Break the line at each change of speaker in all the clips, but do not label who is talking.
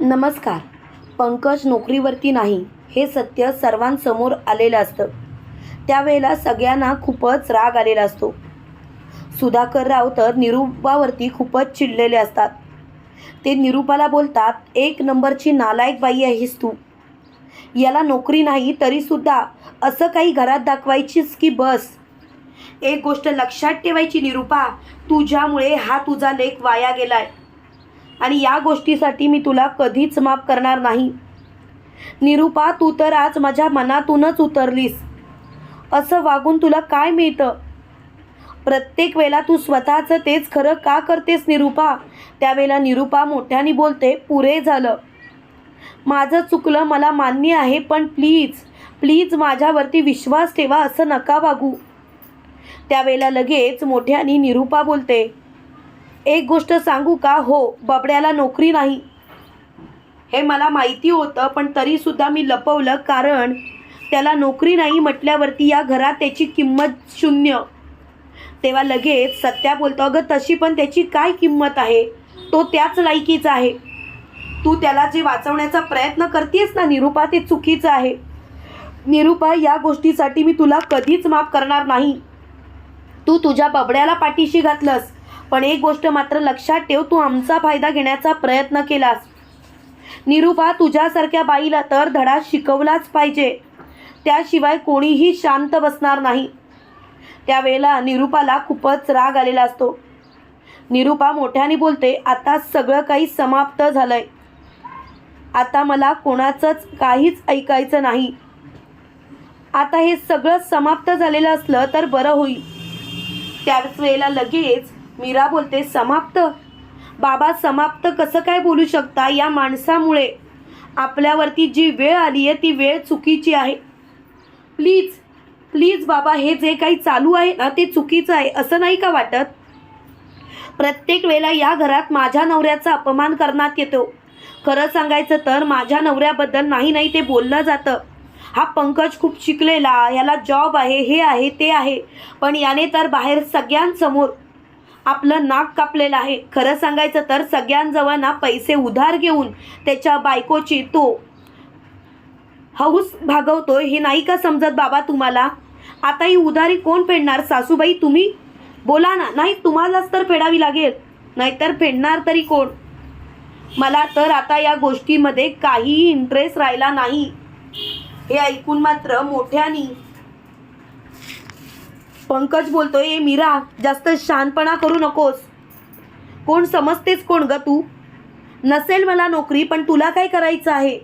नमस्कार. पंकज नोकरीवरती नाही हे सत्य सर्वांसमोर आलेलं असतं. त्यावेळेला सगळ्यांना खूपच राग आलेला असतो. सुधाकर राव तर निरूपावरती खूपच चिडलेले असतात. ते निरूपाला बोलतात एक नंबरची नालायक बाई आहेस तू. याला नोकरी नाही तरीसुद्धा असं काही घरात दाखवायचीच की बस? एक गोष्ट लक्षात ठेवायची निरूपा तुझ्यामुळे हा तुझा लेख वाया गेलाय. आणि या गोष्टीसाठी मी तुला कधीच माफ करणार नाही. निरुपा तू तर आज माझ्या मनातूनच उतरलीस. असं वागून तुला काय मिळतं? प्रत्येक वेळेला तू स्वतःचं तेच खरं का करतेस निरुपा? त्यावेळेला निरुपा मोठ्याने बोलते पुरे झालं. माझं चुकलं मला मान्य आहे पण प्लीज प्लीज माझ्यावरती विश्वास ठेवा असं नका वागू. त्यावेळेला लगेच मोठ्याने निरुपा बोलते एक गोष्ट सांगू का? हो बबड्याला नोकरी नाही. हे मला माहिती होतं पण तरीसुद्धा मी लपवलं कारण त्याला नोकरी नाही म्हटल्यावरती या घरात त्याची किंमत शून्य. तेव्हा लगेच सत्या बोलतो अगं तशी पण त्याची काय किंमत आहे? तो त्याच लायकीचा आहे. तू त्याला जे वाचवण्याचा प्रयत्न करतेस ना निरुपा ते चुकीचं आहे. निरुपा या गोष्टीसाठी मी तुला कधीच माफ करणार नाही. तू तुझ्या बबड्याला पाठीशी घातलंस. पण एक गोष्ट मात्र लक्षात ठेव तू आमचा फायदा घेण्याचा प्रयत्न केलास. निरुपा तुझ्यासारख्या बाईला तर धडा शिकवलाच पाहिजे. त्याशिवाय कोणीही शांत बसणार नाही. त्यावेळेला निरुपाला खूपच राग आलेला असतो. निरुपा मोठ्याने बोलते आता सगळं काही समाप्त झालंय. आता मला कोणाचंच काहीच ऐकायचं नाही. आता हे सगळं समाप्त झालेलं असलं तर बरं होईल. त्याच वेळेला लगेच मीरा बोलते समाप्त. बाबा समाप्त कसं काय बोलू शकता या माणसामुळे? आपल्यावरती जी वेळ आली आहे ती वेळ चुकीची आहे. प्लीज प्लीज बाबा हे जे काही चालू आहे ना ते चुकीचं आहे असं नाही का वाटत? प्रत्येक वेळेला या घरात माझ्या नवऱ्याचा अपमान करण्यात येतो. खरं सांगायचं तर माझ्या नवऱ्याबद्दल नाही नाही ते बोललं जातं. हा पंकज खूप शिकलेला याला जॉब आहे हे आहे ते आहे. पण याने तर बाहेर सगळ्यांसमोर आपलं नाक कापलेलं आहे. खरं सांगायचं तर सगळ्यांजवळ ना पैसे उधार घेऊन त्याच्या बायकोची तो हौस भागवतोय हे नाही का समजत बाबा तुम्हाला? आता ही उधारी कोण फेडणार? सासूबाई तुम्ही? बोला ना. नाही तुम्हालाच तर फेडावी लागेल. नाहीतर फेडणार तरी कोण? मला तर आता या गोष्टीमध्ये काहीही इंटरेस्ट राहिला नाही. हे ऐकून मात्र मोठ्यानी पंकज बोलतोय ए मीरा जास्त शानपणा करू नकोस. कोण समजतेस कोण ग तू? नसेल मला नोकरी पण तुला काय करायचं आहे?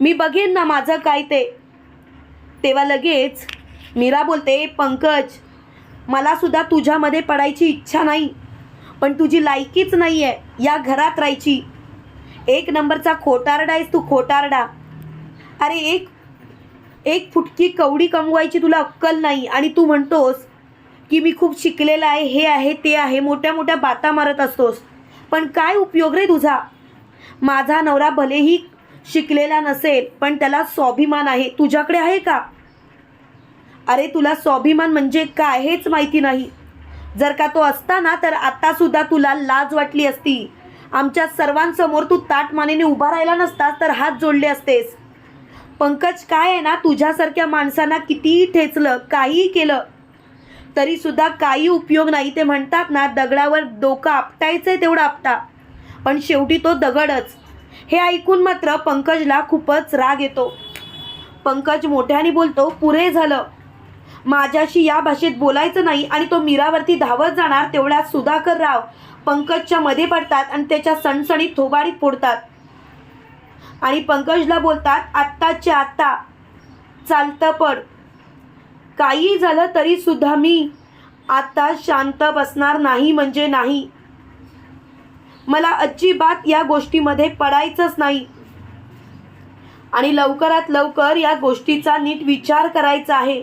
मी बघेन ना माझं काय ते. तेव्हा लगेच मीरा बोलते पंकज मला सुद्धा तुझ्यामध्ये पडायची इच्छा नाही पण तुझी लायकीच नाही आहे या घरात राहायची. एक नंबरचा खोटारडा आहेस तू खोटारडा. अरे एक एक फुटकी कवडी कमवायची तुला अक्कल नाही आणि तू म्हणतोस की मी खूप शिकलेला आहे हे आहे ते आहे मोठ्या मोठ्या बाता मारत असतोस. पण काय उपयोग रे तुझा? माझा नवरा भलेही शिकलेला नसेल पण त्याला स्वाभिमान आहे. तुझ्याकडे आहे का? अरे तुला स्वाभिमान म्हणजे काय हेच माहिती नाही. जर का तो असता ना तर आत्तासुद्धा तुला लाज वाटली असती. आमच्या सर्वांसमोर तू ताट मानेने उभा राहिला नसतास तर हात जोडले असतेस. पंकज काय आहे ना तुझ्यासारख्या माणसांना कितीही ठेचलं काहीही केलं तरी सुद्धा काही उपयोग नाही. ते म्हणतात ना दगडावर डोकं आपटायचं आहे तेवढं आपटा. पण शेवटी तो दगडच. हे ऐकून मात्र पंकजला खूपच राग येतो. पंकज मोठ्याने बोलतो पुरे झालं. माझ्याशी या भाषेत बोलायचं नाही आणि तो मीरावरती धावत जाणार तेवढ्यात सुधाकर राव पंकजच्या मध्ये पडतात आणि त्याच्या सणसणीत थोबाडीत फोडतात. आणि पंकजला बोलतात आत्ताच्या आत्ता. चालतं पड. काही झालं तरी सुद्धा मी आता शांत बसणार नाही म्हणजे नाही. मला अजिबात या गोष्टीमध्ये पडायचंच नाही. आणि लवकरात लवकर या गोष्टीचा नीट विचार करायचा आहे.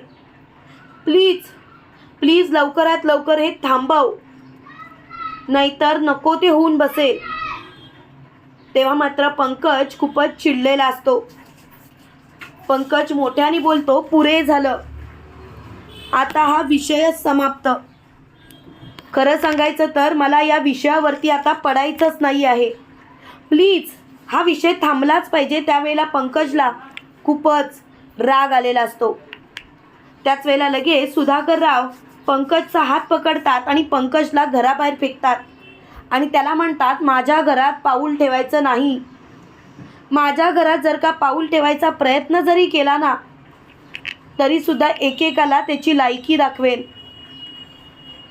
प्लीज प्लीज लवकरात लवकर हे थांबव. नाहीतर नको ते होऊन बसेल. तेव्हा मात्र पंकज खूपच चिडलेला असतो. पंकज मोठ्याने बोलतो पुरे झालं. आता हा विषयच समाप्त. खरं सांगायचं तर मला या विषयावरती आता पडायचंच नाही आहे. प्लीज हा विषय थांबलाच पाहिजे. त्यावेळेला पंकजला खूपच राग आलेला असतो. त्याच वेळेला लगेच सुधाकर राव पंकजचा हात पकडतात आणि पंकजला घराबाहेर फेकतात. आणि त्याला म्हणतात माझ्या घरात पाऊल ठेवायचं नाही. माझ्या घरात जर का पाऊल ठेवायचा प्रयत्न जरी केला ना तरीसुद्धा एकेकाला त्याची लायकी दाखवेल.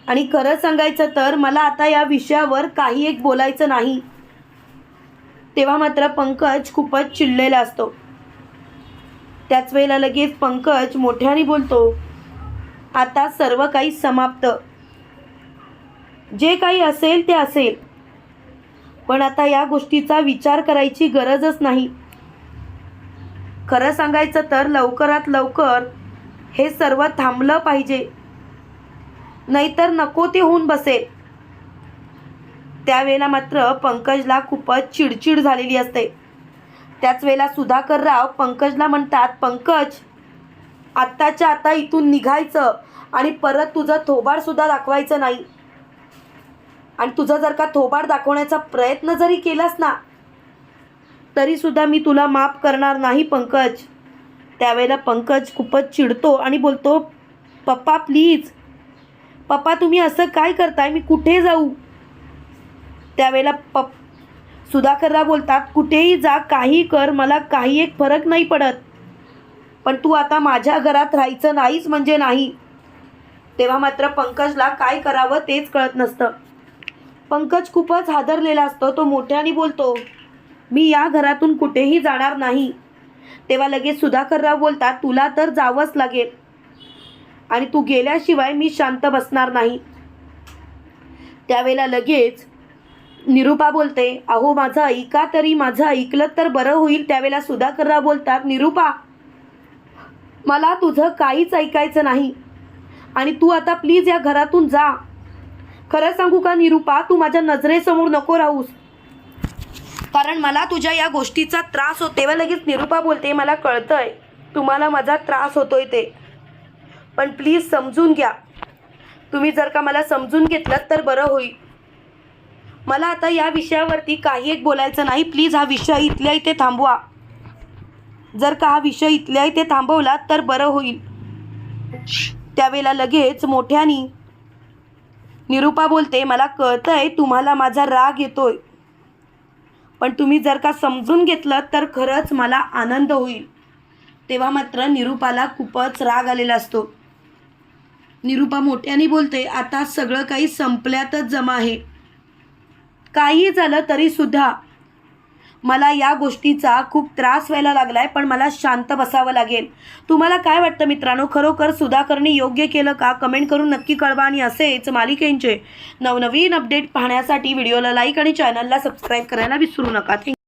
आणि खरं सांगायचं तर मला आता या विषयावर काही एक बोलायचं नाही. तेव्हा मात्र पंकज खूपच चिडलेला असतो. त्याच वेळेला लगेच पंकज मोठ्याने बोलतो आता सर्व काही समाप्त. जे काही असेल ते असेल. पण आता या गोष्टीचा विचार करायची गरजच नाही. खरं सांगायचं तर लवकरात लवकर हे सर्व थांबलं पाहिजे. नाहीतर नको ते होऊन बसेल. त्यावेळेला मात्र पंकजला खूपच चिडचिड झालेली असते. त्याच वेळेला सुधाकरराव पंकजला म्हणतात पंकज आत्ताच्या आता इथून निघायचं आणि परत तुझं थोबाडसुद्धा दाखवायचं नाही. आणि तुझं जर का थोबाड दाखवण्याचा प्रयत्न जरी केलास ना तरीसुद्धा मी तुला माफ करणार नाही पंकज. त्यावेळेला पंकज खूपच चिडतो आणि बोलतो पप्पा प्लीज. पप्पा तुम्ही असं काय करताय? मी कुठे जाऊ? त्यावेळेला पप सुधाकरला बोलतात कुठेही जा काही कर मला काही एक फरक नाही पडत. पण तू आता माझ्या घरात राहायचं नाहीच म्हणजे नाही. तेव्हा मात्र पंकजला काय करावं तेच कळत नसतं. पंकज खूपच हादरलेला असतो तो मोठ्याने बोलतो मी या घरातून कुठेही जाणार नाही. तेव्हा लगेच सुधाकरराव बोलतात तुला तर जावंच लागेल आणि तू गेल्याशिवाय मी शांत बसणार नाही. त्यावेळेला लगेच निरुपा बोलते अहो माझं ऐका तरी माझं ऐकलं तर बरं होईल. त्यावेळेला सुधाकरराव बोलतात निरुपा मला तुझं काहीच ऐकायचं नाही आणि तू आता प्लीज या घरातून जा. खरं सांगू का निरुपा? तू माझ्या नजरेसमोर नको राहूस. कारण मला तुझ्या या गोष्टीचा त्रास होत. तेव्हा लगेच निरुपा बोलते मला कळतंय. तुम्हाला माझा त्रास होतोय ते. पण प्लीज समजून घ्या. तुम्ही जर का मला समजून घेतलं तर बरं होईल. मला आता या विषयावरती काही एक बोलायचं नाही. प्लीज हा विषय इथल्या इथे थांबवा. जर का हा विषय इथल्या इथे थांबवला तर बरं होईल. त्यावेळेला लगेच मोठ्यानी निरुपा बोलते मला कळतंय तुम्हाला माझा राग येतोय. पण तुम्ही जर का समजून घेतलं तर खरंच मला आनंद होईल. तेव्हा मात्र निरुपाला खूपच राग आलेला असतो. निरुपा मोठ्याने बोलते आता सगळं काही संपल्यातच जमा आहे. काही झालं तरीसुद्धा मला या गोष्टीचा खूप त्रास व्हायला लागला आहे पण मला शांत बसावं लागेल. तुम्हाला काय वाटतं मित्रांनो? खरोखर सुधाकरने योग्य केलं का? कमेंट करून नक्की कळवा आणि असेच मालिकेंचे नवनवीन अपडेट पाहण्यासाठी व्हिडिओला लाईक आणि चॅनलला सबस्क्राईब करायला विसरू नका. थँक्यू